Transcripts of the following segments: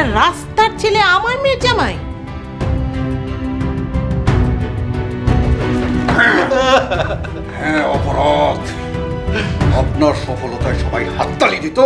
একটা রাস্তার ছেলে আমার মেয়ে জামাই। আপনার সফলতায় সবাই হাততালি দিত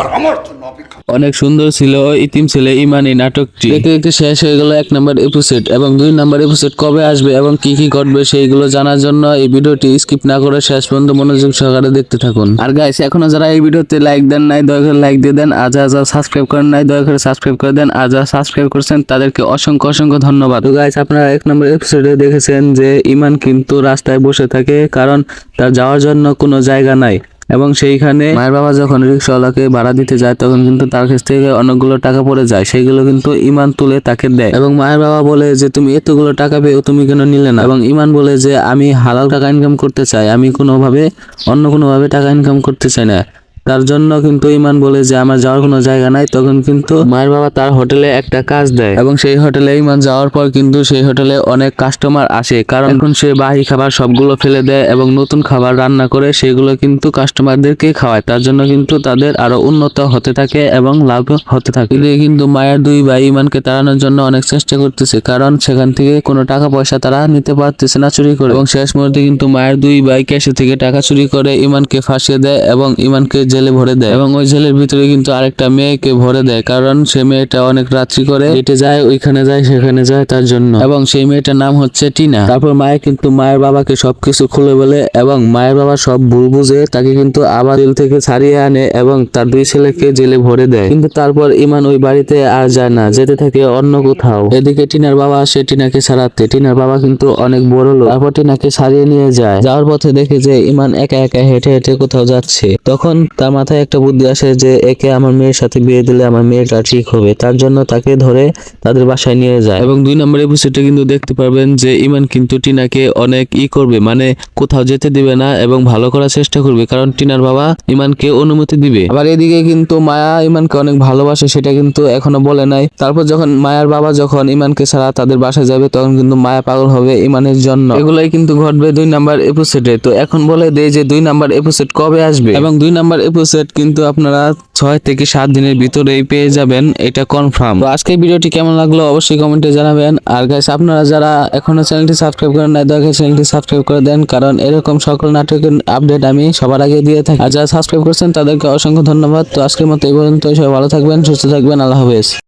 আর আমার জন্য অপেক্ষা অনেক সুন্দর ছিল ইতিম ছেলে, ইমান নাটকটি। দেখতে দেখতে শেষ হয়ে গেল এক নম্বর এপিসোড এবং দুই নম্বর এপিসোড কবে আসবে এবং কি কি ঘটবে সেইগুলো জানার জন্য এই ভিডিওটি স্কিপ না করে শেষ পর্যন্ত মনোযোগ সহকারে দেখতে থাকুন। আর গাইস এখনও যারা এই ভিডিওতে লাইক দেন নাই, দয়া করে লাইক দিয়ে দেন। আর যারা সাবস্ক্রাইব করেন নাই, দয়া করে সাবস্ক্রাইব করে দেন। আর যারা সাবস্ক্রাইব করেছেন, তাদেরকে অসংখ্য অসংখ্য ধন্যবাদ। তো গাইস আপনারা এক নম্বর এপিসোডে দেখেছেন যে ইমান কিন্তু রাস্তায় বসে থাকে, কারণ তার যাওয়ার জন্য কোনো জায়গা নাই। এবং সেইখানে মায়ের বাবা যখন রিক্সাওয়ালাকে ভাড়া দিতে যায়, তখন কিন্তু তার কাছ থেকে অনেকগুলো টাকা পড়ে যায়। সেইগুলো কিন্তু ইমান তুলে তাকে দেয়। এবং মায়ের বাবা বলে যে, তুমি এতগুলো টাকা পেয়েও তুমি কেন নিলে না? এবং ইমান বলে যে, আমি হালাল টাকা ইনকাম করতে চাই। আমি কোনোভাবে, অন্য কোনোভাবে টাকা ইনকাম করতে চাই না। তার জন্য কিন্তু ইমান বলে যে, আমার যাওয়ার কোনো জায়গা নাই। তখন কিন্তু মায়ের বাবা তার হোটেলে একটা কাজ দেয়। এবং সেই হোটেলে ইমান যাওয়ার পর কিন্তু সেই হোটেলে অনেক কাস্টমার আসে। কারণ এখন সে বাহি খাবার সবগুলো ফেলে দেয় এবং নতুন খাবার রান্না করে সেগুলো কিন্তু কাস্টমারদেরকে খাওয়ায়। তার জন্য কিন্তু তাদের আরও উন্নত হতে থাকে এবং লাভ হতে থাকে। কিন্তু মায়ের দুই ভাই ইমানকে তাড়ানোর জন্য অনেক চেষ্টা করতেছে। কারণ সেখান থেকে কোনো টাকা পয়সা তারা নিতে পারতেছে না চুরি করে। এবং শেষ মুহূর্তে কিন্তু মায়ের দুই ভাই ক্যাশে থেকে টাকা চুরি করে ইমানকে ফাঁসিয়ে দেয় এবং ইমানকে জেলে ভরে দেয়। এবং ওই জেলের ভিতরে কিন্তু আরেকটা মেয়েকে ভরে দেয়, কারণ সে মেয়েটা অনেক রাত্রি করে হেঁটে যায়, ওইখানে যায়, সেখানে যায় তার জন্য। এবং সেই মেয়েটার নাম হচ্ছে টিনা। তারপর মায়ের কিন্তু মায়ের বাবাকে সবকিছু খুলে বলে এবং মায়ের বাবা সব ভুল বুঝে তাকে কিন্তু আবার জেল থেকে ছাড়িয়ে আনে এবং তার দুই ছেলেকে জেলে ভরে দেয়। কিন্তু তারপর ইমান ওই বাড়িতে আর যায় না, যেতে থাকে অন্য কোথাও। এদিকে টিনার বাবা আসে টিনাকে ছাড়াতে। টিনার বাবা কিন্তু অনেক বড় লোক। তারপর টিনাকে ছাড়িয়ে নিয়ে যায়। যাওয়ার পথে দেখে যে ইমান একা একা হেঁটে হেঁটে কোথাও যাচ্ছে। তখন তার মাথায় একটা বুদ্ধি আসে যে একে আমার মেয়ের সাথে বিয়ে দিলে আমার মেয়েটা ঠিক হবে। তার জন্য তাকে ধরে তাদের বাসায় নিয়ে যায়। এবং দুই নম্বর এপিসোডে কিন্তু দেখতে পারবেন যে ইমান কিন্তু টিনাকে অনেক ই করবে। মানে কোথাও যেতে দিবে না এবং ভালো করার চেষ্টা করবে। কারণ টিনার বাবা ইমানকে অনুমতি দিবে। আবার এদিকে কিন্তু মায়া ইমানকে অনেক ভালোবাসে, সেটা কিন্তু এখনও বলে নাই। তারপর যখন মায়ার বাবা যখন ইমানকে ছাড়া তাদের বাসায় যাবে, তখন কিন্তু মায়া পাগল হবে ইমানের জন্য। এগুলাই কিন্তু ঘটবে দুই নাম্বার এপিসোডে তো এখন বলে দেয় যে দুই নাম্বার এপিসোড কবে আসবে? এবং দুই নাম্বার এপিসোড কিন্তু আপনারা ছয় থেকে সাত দিনের ভিতরেই পেয়ে যাবেন, এটা কনফার্ম তো আজকে ভিডিওটি কেমন লাগল অবশ্যই কমেন্টে জানাবেন। আর গাইস আপনারা যারা এখনও চ্যানেলটি সাবস্ক্রাইব করেন নাই, দয়া চ্যানেলটি সাবস্ক্রাইব করে দেন, কারণ এরকম সকল নাটকের আপডেট আমি সবার আগে দিয়ে থাকি। আর যারা সাবস্ক্রাইব করেছেন, তাদেরকে অসংখ্য ধন্যবাদ। তো আজকের মতো এই পর্যন্ত সবাই ভালো থাকবেন, সুস্থ থাকবেন, আল্লাহ হাফেজ।